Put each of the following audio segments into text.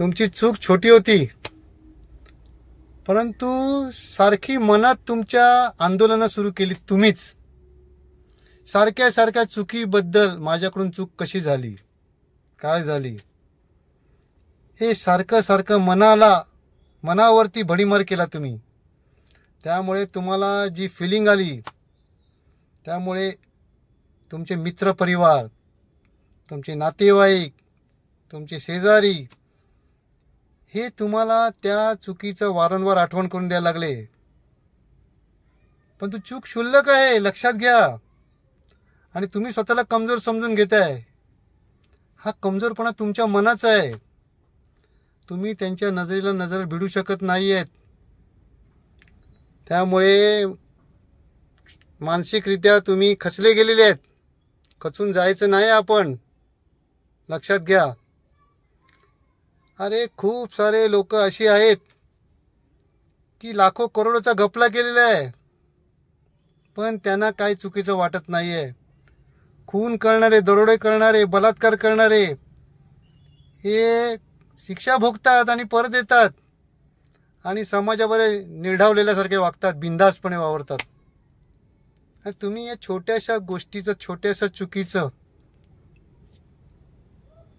तुमची चूक छोटी होती. परंतु सारखी मनात तुमच्या आंदोलनं सुरू केली तुम्हीच. सारख्या सारख्या चुकीबद्दल माझ्याकडून चूक कशी झाली? काय झाली? हे सारखं सारखं मनाला मनावरती भडीमार केला तुम्ही. त्यामुळे तुम्हाला जी फिलिंग आली त्यामुळे तुमचे मित्रपरिवार तुमचे नातेवाईक तुमचे शेजारी हे तुम्हाला त्या चुकीचं वारंवार आठवण करून द्यायला लागले. पण तू चूक क्षुल्लक आहे लक्षात घ्या. आणि तुम्ही स्वतःला कमजोर समजून घेताय. हा कमजोरपणा तुमच्या मनाचा आहे. तुम्ही त्यांच्या नजरेला नजर भिडू शकत नाही आहेत त्यामुळे मानसिकरित्या तुम्ही खचले गेलेले आहेत. खचून जायचं नाही आपण. लक्षात घ्या. अरे खूप सारे लोक अशी आहेत की लाखो करोडोचा घपला केलेला आहे. पण त्यांना काही चुकीचं वाटत नाही आहे खून करणारे दरोडे करणारे बलात्कार करणारे हे शिक्षा भोगतात आणि परत येतात आणि समाजामध्ये निर्ढावलेल्यासारखे वागतात बिंदासपणे वावरतात. आणि तुम्ही या छोट्याशा गोष्टीचं छोट्याशा चुकीचं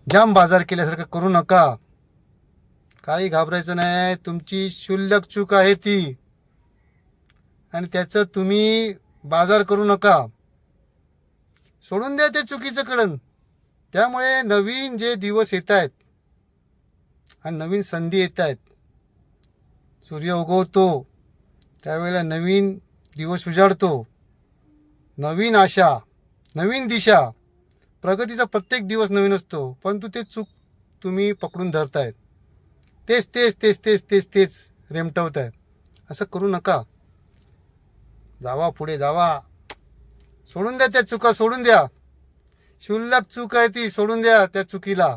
जाम बाजार केल्यासारखं करू नका. काही घाबरायचं नाही तुमची क्षुल्लक चूक आहे ती. आणि त्याचं तुम्ही बाजार करू नका. सोडून द्या ते चुकीचं कळण. त्यामुळे नवीन जे दिवस येत आहेत आणि नवीन संधी येत आहेत सूर्य उगवतो त्यावेळेला नवीन दिवस उजाडतो. नवीन आशा नवीन दिशा. प्रगतीचा प्रत्येक दिवस नवीन असतो परंतु ते चूक तुम्ही पकडून धरतायत. तेच तेच तेच तेच तेच तेच रेमटवत आहे असं करू नका. जावा पुढे जावा. सोडून द्या त्या चुका सोडून द्या. शुल्लक चूक आहे ती सोडून द्या त्या चुकीला.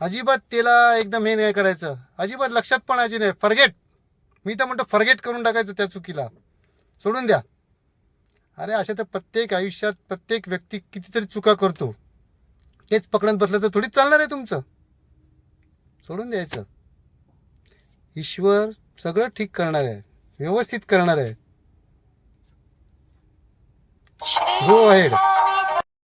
अजिबात त्याला एकदम हे नाही करायचं. अजिबात लक्षात पण यायची नाही. फर्गेट मी तर म्हणतो फर्गेट करून टाकायचं त्या चुकीला. सोडून द्या. अरे अशा तर प्रत्येक आयुष्यात प्रत्येक व्यक्ती कितीतरी चुका करतो. तेच पकडत बसलं तर थोडीच चालणार आहे तुमचं. सोडून द्यायचं. ईश्वर सगळं ठीक करणार आहे. व्यवस्थित करणार आहे. गो आहे.